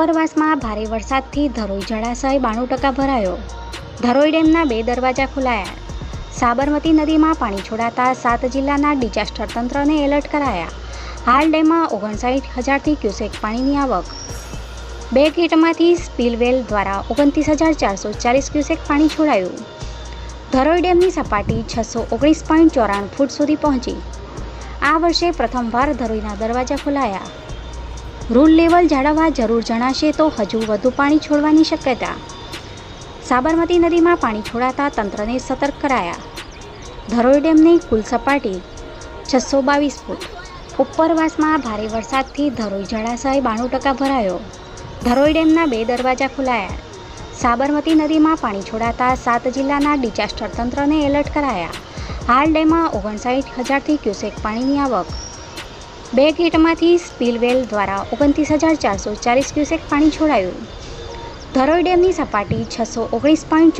ઉપરવાસમાં ભારે વરસાદથી ધરોઈ જળાશય બાણું ટકા ભરાયો. ધરોઈ ડેમના બે દરવાજા ખોલાયા. સાબરમતી નદીમાં પાણી છોડાતા સાત જિલ્લાના ડિઝાસ્ટર તંત્રને એલર્ટ કરાયા. હાલ ડેમમાં ઓગણસાઠ હજારથી ક્યુસેક પાણીની આવક. બે ગેટમાંથી સ્પીલવેલ દ્વારા ઓગણત્રીસ હજાર ચારસો ચાલીસ ક્યુસેક પાણી છોડાયું. ધરોઈ ડેમની સપાટી છસો ઓગણીસ પોઈન્ટ ચોરાણું ફૂટ સુધી પહોંચી. આ વર્ષે પ્રથમવાર ધરોઈના દરવાજા ખોલાયા. રૂલ લેવલ જાળવવા જરૂર જણાશે તો હજુ વધુ પાણી છોડવાની શક્યતા. સાબરમતી નદીમાં પાણી છોડાતા તંત્રને સતર્ક કરાયા. ધરોઈ ડેમની કુલ સપાટી છસો બાવીસ ફૂટ. ઉપરવાસમાં ભારે વરસાદથી ધરોઈ જળાશય બાણું ટકા ભરાયો. ધરોઈ ડેમના બે દરવાજા ખોલાયા. સાબરમતી નદીમાં પાણી છોડાતા સાત જિલ્લાના ડિઝાસ્ટર તંત્રને એલર્ટ કરાયા. હાલ ડેમમાં ઓગણસાઠ હજારથી ક્યુસેક પાણીની આવક બે ગેટમાંથી સ્પીલવેલ દ્વારા ઓગણત્રીસ હજાર ચારસો ચાલીસ ક્યુસેક પાણી છોડાયું. ધરોઈ ડેમની સપાટી છસો ઓગણીસ પોઈન્ટ